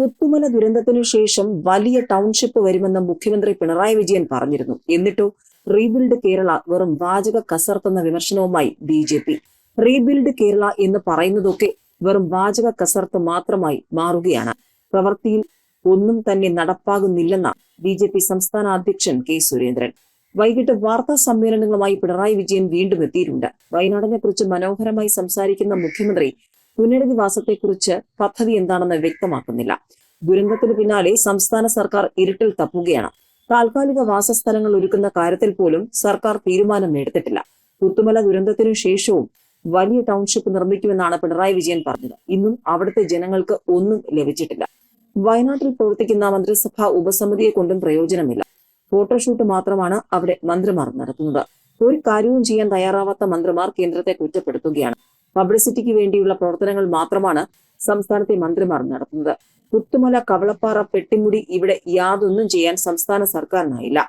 പുത്തുമല ദുരന്തത്തിനു ശേഷം വലിയ ടൗൺഷിപ്പ് വരുമെന്ന് മുഖ്യമന്ത്രി പിണറായി വിജയൻ പറഞ്ഞിരുന്നു. എന്നിട്ടോ റീബിൽഡ് കേരള വെറും വാചക കസർത്തെന്ന വിമർശനവുമായി B J P. Rebuild Kerala എന്ന് പറയുന്നതൊക്കെ വെറും വാചക കസർത്ത് മാത്രമായി മാറുകയാണ്. പ്രവൃത്തിയിൽ ഒന്നും തന്നെ നടപ്പാകുന്നില്ലെന്ന ബി ജെ പി സംസ്ഥാന അധ്യക്ഷൻ കെ സുരേന്ദ്രൻ. വൈകിട്ട് വാർത്താ സമ്മേളനങ്ങളുമായി പിണറായി വിജയൻ വീണ്ടും എത്തിയിട്ടുണ്ട്. വയനാടിനെ കുറിച്ച് മനോഹരമായി സംസാരിക്കുന്ന മുഖ്യമന്ത്രി പുനരധിവാസത്തെക്കുറിച്ച് പദ്ധതി എന്താണെന്ന് വ്യക്തമാക്കുന്നില്ല. ദുരന്തത്തിന് പിന്നാലെ സംസ്ഥാന സർക്കാർ ഇരുട്ടിൽ തപ്പുകയാണ്. താൽക്കാലിക വാസസ്ഥലങ്ങൾ ഒരുക്കുന്ന കാര്യത്തിൽ പോലും സർക്കാർ തീരുമാനം എടുത്തിട്ടില്ല. പുത്തുമല ദുരന്തത്തിനു ശേഷവും വലിയ ടൗൺഷിപ്പ് നിർമ്മിക്കുമെന്നാണ് പിണറായി വിജയൻ പറഞ്ഞത്. ഇന്നും അവിടുത്തെ ജനങ്ങൾക്ക് ഒന്നും ലഭിച്ചിട്ടില്ല. വയനാട്ടിൽ പ്രവർത്തിക്കുന്ന മന്ത്രിസഭാ ഉപസമിതിയെ കൊണ്ടും പ്രയോജനമില്ല. ഫോട്ടോഷൂട്ട് മാത്രമാണ് അവിടെ മന്ത്രിമാർ നടത്തുന്നത്. ഒരു കാര്യവും ചെയ്യാൻ തയ്യാറാവാത്ത മന്ത്രിമാർ കേന്ദ്രത്തെ കുറ്റപ്പെടുത്തുകയാണ്. പബ്ലിസിറ്റിക്ക് വേണ്ടിയുള്ള പ്രവർത്തനങ്ങൾ മാത്രമാണ് സംസ്ഥാനത്തെ മന്ത്രിമാർ നടത്തുന്നത്. പുത്തുമല കവളപ്പാറ പെട്ടിമുടി ഇവിടെ യാതൊന്നും ചെയ്യാൻ സംസ്ഥാന സർക്കാരിനായില്ല.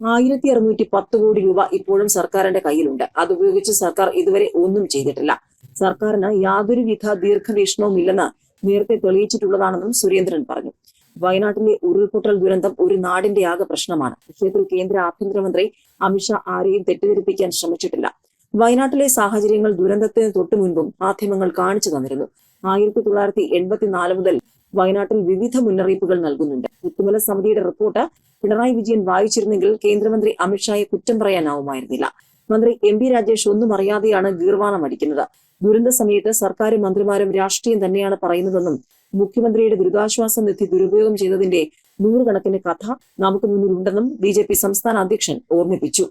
ആയിരത്തി അറുന്നൂറ്റി പത്ത് കോടി രൂപ ഇപ്പോഴും സർക്കാരിന്റെ കയ്യിലുണ്ട്. അത് ഉപയോഗിച്ച് സർക്കാർ ഇതുവരെ ഒന്നും ചെയ്തിട്ടില്ല. സർക്കാരിന് യാതൊരുവിധ ദീർഘവീക്ഷണവും ഇല്ലെന്ന് നേരത്തെ തെളിയിച്ചിട്ടുള്ളതാണെന്നും സുരേന്ദ്രൻ പറഞ്ഞു. വയനാട്ടിലെ ഉരുൾപൊട്ടൽ ദുരന്തം ഒരു നാടിന്റെ ആകെ പ്രശ്നമാണ്. വിഷയത്തിൽ കേന്ദ്ര ആഭ്യന്തരമന്ത്രി അമിത്ഷാ ആരെയും തെറ്റിദ്ധരിപ്പിക്കാൻ ശ്രമിച്ചിട്ടില്ല. വയനാട്ടിലെ സാഹചര്യങ്ങൾ ദുരന്തത്തിന് തൊട്ടു മുൻപും മാധ്യമങ്ങൾ കാണിച്ചു തന്നിരുന്നു. ആയിരത്തി തൊള്ളായിരത്തി എൺപത്തിനാല് മുതൽ വയനാട്ടിൽ വിവിധ മുന്നറിയിപ്പുകൾ നൽകുന്നുണ്ട്. പുത്തുമല സമിതിയുടെ റിപ്പോർട്ട് പിണറായി വിജയൻ വായിച്ചിരുന്നെങ്കിൽ കേന്ദ്രമന്ത്രി അമിത്ഷായെ കുറ്റം പറയാനാവുമായിരുന്നില്ല. മന്ത്രി എം പി രാജേഷ് ഒന്നും അറിയാതെയാണ് ഗീർവാണം അടിക്കുന്നത്. ദുരന്ത സമയത്ത് സർക്കാരും മന്ത്രിമാരും രാഷ്ട്രീയം തന്നെയാണ് പറയുന്നതെന്നും മുഖ്യമന്ത്രിയുടെ ദുരിതാശ്വാസ നിധി ദുരുപയോഗം ചെയ്തതിന്റെ നൂറുകണക്കിന് കഥ നമുക്ക് മുന്നിലുണ്ടെന്നും ബി സംസ്ഥാന അധ്യക്ഷൻ ഓർമ്മിപ്പിച്ചു.